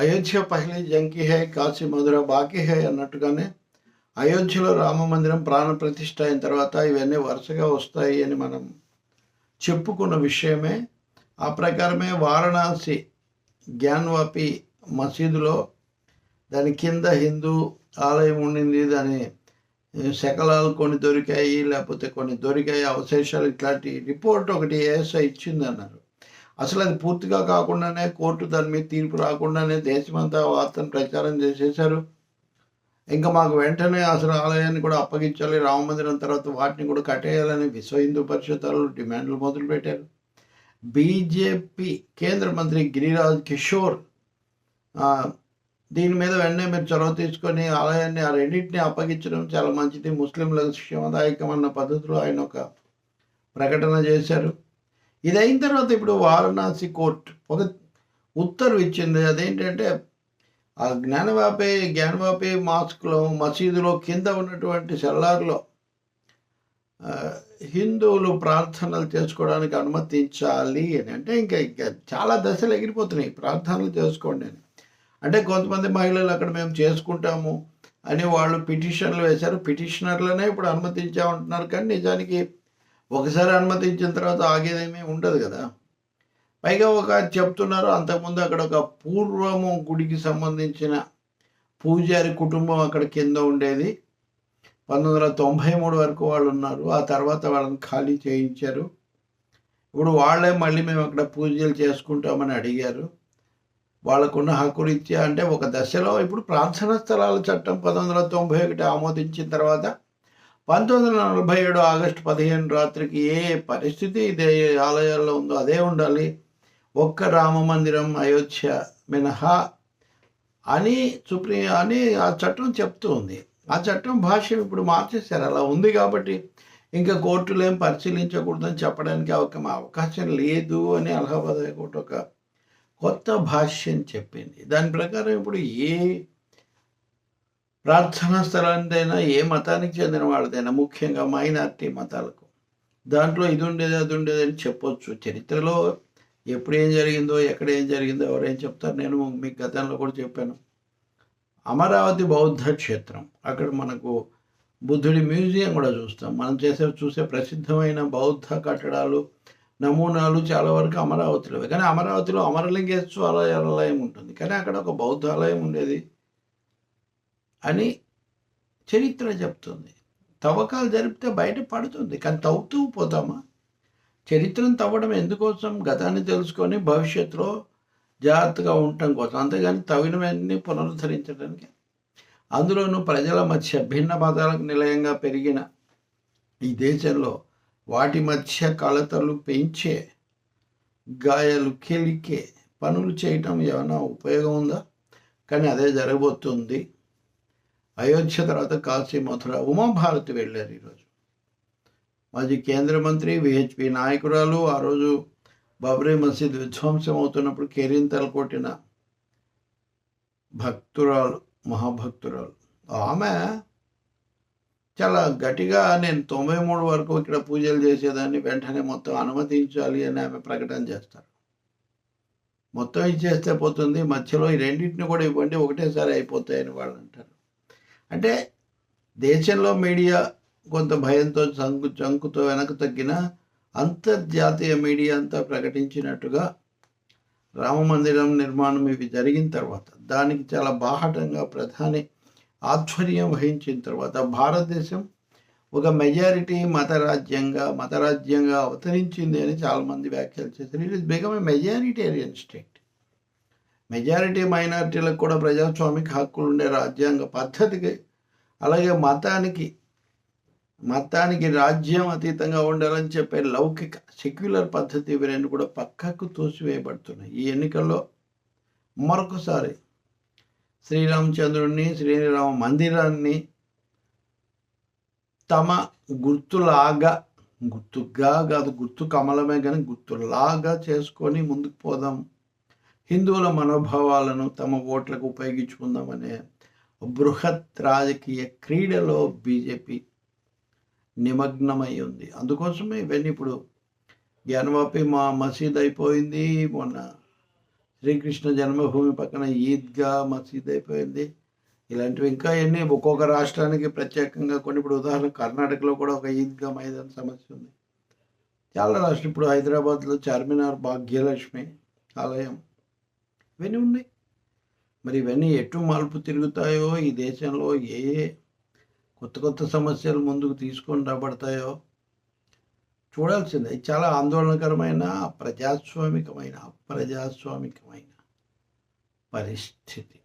అయోధ్య పహలీ జంకి హై కాశీ మధుర బాకీ హై అన్నట్టుగానే అయోధ్యలో రామ మందిరం ప్రాణ ప్రతిష్ట అయిన తర్వాత ఇవన్నీ వరుసగా వస్తాయి అని మనం చెప్పుకున్న విషయమే. ఆ ప్రకారమే వారణాసి జ్ఞాన్వాపి మసీదులో దాని కింద హిందూ ఆలయం ఉండింది. దాని శకలాలు కొన్ని దొరికాయి లేకపోతే కొన్ని దొరికాయి అవశేషాలు ఇట్లాంటి రిపోర్ట్ ఒకటి ఏఎస్ఐ ఇచ్చింది అన్నారు అసలు అది పూర్తిగా కాకుండానే కోర్టు దాని మీద తీర్పు రాకుండానే దేశమంతా వార్తను ప్రచారం చేసేశారు. ఇంకా మాకు వెంటనే అసలు ఆలయాన్ని కూడా అప్పగించాలి రామమందిరం తర్వాత వాటిని కూడా కట్టేయాలని విశ్వ హిందూ పరిషత్ డిమాండ్లు మొదలుపెట్టారు. బీజేపీ కేంద్ర మంత్రి గిరిరాజ్ కిషోర్ దీని మీద వెంటనే మీరు చొరవ తీసుకొని ఆలయాన్ని ఆ రెండింటిని అప్పగించడం చాలా మంచిది. ముస్లింలకు క్షేమదాయకం అన్న పద్ధతిలో ఆయన ఒక ప్రకటన చేశారు. ఇది అయిన తర్వాత ఇప్పుడు వారణాసి కోర్టు ఒక ఉత్తర్వు ఇచ్చింది. అదేంటంటే ఆ జ్ఞానవాపే జ్ఞానవాపే మాస్క్లో మసీదులో కింద ఉన్నటువంటి సెల్లార్లో హిందువులు ప్రార్థనలు చేసుకోవడానికి అనుమతించాలి అని. అంటే ఇంకా ఇంకా చాలా దశలు ఎగిరిపోతున్నాయి ప్రార్థనలు చేసుకోండి అని. అంటే కొంతమంది మహిళలు అక్కడ మేము చేసుకుంటాము అని వాళ్ళు పిటిషన్లు వేశారు. పిటిషనర్లనే ఇప్పుడు అనుమతించామంటున్నారు కానీ నిజానికి ఒకసారి అనుమతించిన తర్వాత ఆగేదేమీ ఉండదు కదా. పైగా ఒక చెప్తున్నారు అంతకుముందు అక్కడ ఒక పూర్వము గుడికి సంబంధించిన పూజారి కుటుంబం అక్కడ కింద ఉండేది. పంతొమ్మిది వందల తొంభై మూడు వరకు వాళ్ళు ఉన్నారు. ఆ తర్వాత వాళ్ళని ఖాళీ చేయించారు. ఇప్పుడు వాళ్ళే మళ్ళీ మేము అక్కడ పూజలు చేసుకుంటామని అడిగారు. వాళ్ళకున్న హక్కులు ఇచ్చే అంటే ఒక దశలో ఇప్పుడు ప్రార్థనా స్థలాల చట్టం పంతొమ్మిది వందల తొంభై ఒకటి ఆమోదించిన తర్వాత పంతొమ్మిది వందల నలభై ఏడు ఆగస్టు పదిహేను రాత్రికి ఏ పరిస్థితి ఇదే ఆలయాల్లో ఉందో అదే ఉండాలి. ఒక్క రామ మందిరం అయోధ్య మినహా అని సుప్రీం అని ఆ చట్టం చెప్తూ ఉంది. ఆ చట్టం భాష్యం ఇప్పుడు మార్చేశారు. అలా ఉంది కాబట్టి ఇంకా కోర్టులు ఏం పరిశీలించకూడదని చెప్పడానికి ఒక అవకాశం లేదు అని అలహాబాద్ హైకోర్టు ఒక కొత్త భాష్యం చెప్పింది. దాని ప్రకారం ఇప్పుడు ఏ ప్రార్థనా స్థలానిదైనా ఏ మతానికి చెందిన వాళ్ళదైనా ముఖ్యంగా మైనార్టీ మతాలకు. దాంట్లో ఇది ఉండేది అది ఉండేది అని చెప్పొచ్చు. చరిత్రలో ఎప్పుడు ఏం జరిగిందో ఎక్కడ ఏం జరిగిందో ఎవరేం చెప్తారు నేను మీకు గతంలో కూడా చెప్పాను. అమరావతి బౌద్ధ క్షేత్రం. అక్కడ మనకు బుద్ధుడి మ్యూజియం కూడా చూస్తాం. మనం చేసే చూసే ప్రసిద్ధమైన బౌద్ధ కట్టడాలు నమూనాలు చాలా వరకు అమరావతిలో. కానీ అమరావతిలో అమరలింగేశ్వర ఆలయం ఉంటుంది. కానీ అక్కడ ఒక బౌద్ధ ఆలయం ఉండేది. అని చరిత్ర చెప్తుంది. తవ్వకాలు జరిపితే బయట పడుతుంది. కానీ తవ్వుతూ పోతామా? చరిత్రను తవ్వడం ఎందుకోసం? గతాన్ని తెలుసుకొని భవిష్యత్తులో జాగ్రత్తగా ఉండటం కోసం. అంతేగాని తవ్వినవన్నీ పునరుద్ధరించడానికి. అందులోనూ ప్రజల మధ్య భిన్న మతాలకు నిలయంగా పెరిగిన ఈ దేశంలో వాటి మధ్య కలతలు పెంచే గాయాలు కెలికే పనులు చేయటం ఏమైనా ఉపయోగం ఉందా? కానీ అదే జరగబోతుంది. అయోధ్య తర్వాత కాశీ మథుర ఉమాభారతి వెళ్ళారు ఈరోజు. మాజీ కేంద్ర మంత్రి విహెచ్పి నాయకురాలు ఆ రోజు బబ్రీ మసీద్ విధ్వంసం అవుతున్నప్పుడు కేరింతలు కొట్టిన భక్తురాలు మహాభక్తురాలు. ఆమె చాలా గట్టిగా నేను తొంభై మూడు వరకు ఇక్కడ పూజలు చేసేదాన్ని వెంటనే మొత్తం అనుమతించాలి అని ఆమె ప్రకటన చేస్తారు. మొత్తం ఇచ్చేస్తే పోతుంది మధ్యలో ఈ రెండింటిని కూడా ఇవ్వండి ఒకటేసారి అయిపోతాయని వాళ్ళు అంటారు. అంటే దేశంలో మీడియా కొంత భయంతో చంకు చంకుతో వెనక తగ్గిన అంతర్జాతీయ మీడియా అంతా ప్రకటించినట్టుగా రామ మందిరం నిర్మాణం ఇవి జరిగిన తర్వాత దానికి చాలా బాహటంగా ప్రధాని ఆధ్వర్యం వహించిన తర్వాత భారతదేశం ఒక మెజారిటీ మతరాజ్యంగా మతరాజ్యంగా అవతరించింది అని చాలామంది వ్యాఖ్యలు చేశారు. It is become a majoritarian state majority మైనారిటీలకు కూడా ప్రజాస్వామిక హక్కులు ఉండే రాజ్యాంగ పద్ధతికి అలాగే మతానికి మతానికి రాజ్యం అతీతంగా ఉండాలని చెప్పే లౌకిక సెక్యులర్ పద్ధతి ఇవి రెండు కూడా పక్కకు తోసివేయబడుతున్నాయి. ఈ ఎన్నికల్లో మరొకసారి శ్రీరామచంద్రుడిని శ్రీరామ మందిరాన్ని తమ గుర్తులాగా గుర్తుగా కాదు గుర్తు కమలమే కానీ గుర్తులాగా చేసుకొని ముందుకు పోదాం. హిందువుల మనోభావాలను తమ ఓట్లకు ఉపయోగించుకుందామనే బృహత్ రాజకీయ క్రీడలో బీజేపీ నిమగ్నమై ఉంది అందుకోసమే ఇవన్నీ ఇప్పుడు జ్ఞానవాపి మా మసీద్ అయిపోయింది మొన్న శ్రీకృష్ణ జన్మభూమి పక్కన ఈద్గా మసీద్ అయిపోయింది ఇలాంటివి ఇంకా ఎన్ని ఒక్కొక్క రాష్ట్రానికి ప్రత్యేకంగా కొన్ని ఇప్పుడు ఉదాహరణ కర్ణాటకలో కూడా ఒక ఈద్గా మైదాన్ సమస్య ఉంది. చాలా రాష్ట్రం ఇప్పుడు హైదరాబాద్లో చార్మినార్ భాగ్యలక్ష్మి ఆలయం ఇవన్నీ ఉన్నాయి. మరి ఇవన్నీ ఎటు మలుపు తిరుగుతాయో ఈ దేశంలో ఏ ఏ కొత్త కొత్త సమస్యలు ముందుకు తీసుకొని రాబడతాయో చూడాల్సిందే. చాలా ఆందోళనకరమైన ప్రజాస్వామికమైన అప్రజాస్వామికమైన పరిస్థితి.